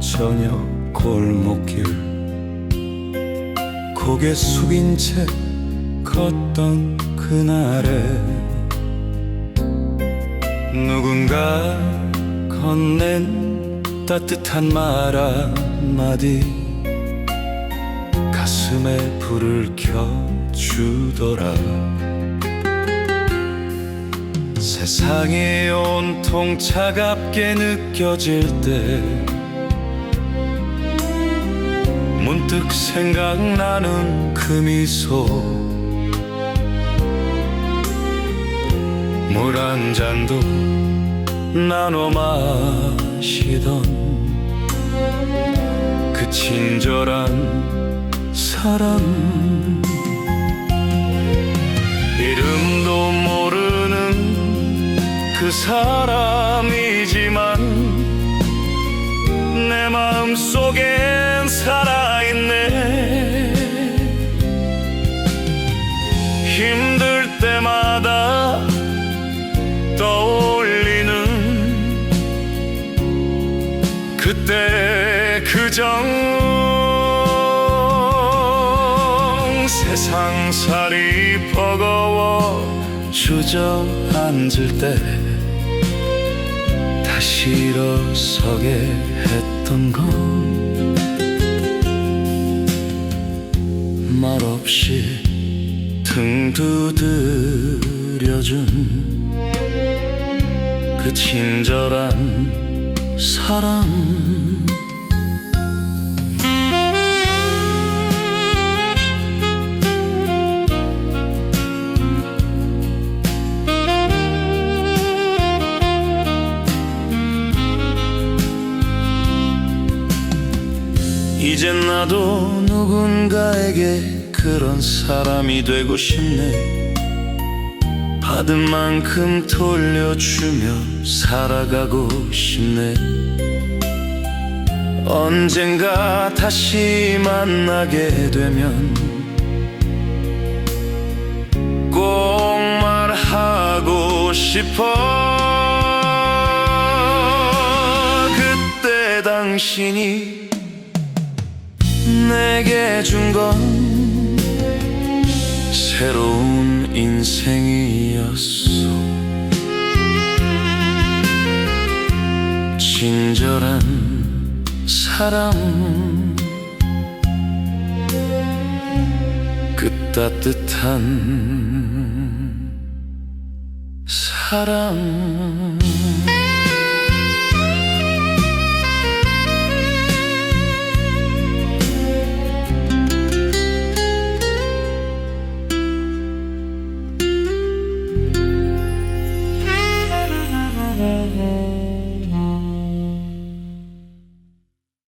저녁 골목길. 고개 숙인 채 걷던 그날에 누군가 건넨 따뜻한 말 한마디 가슴에 불을 켜주더라 세상이 온통 차갑게 느껴질 때 문득 생각나는 그 미소. 물 한 잔도 나눠 마시던 그 친절한 사람 그 사람이지만 내 마음 속엔 살아있네. 힘들 때마다 떠올리는 그때 그 정. 세상살이 버거워 주저앉을 때 다시 일어서게 했던 건 말없이 등 두드려준 그 친절한 사람 이젠 나도 누군가에게 그런 사람이 되고 싶네. 받은 만큼 돌려주며 살아가고 싶네. 언젠가 다시 만나게 되면 꼭 말하고 싶어. 그때 당신이 내게 준 건 새로운 인생이었어 친절한 사람. 그 따뜻한 사랑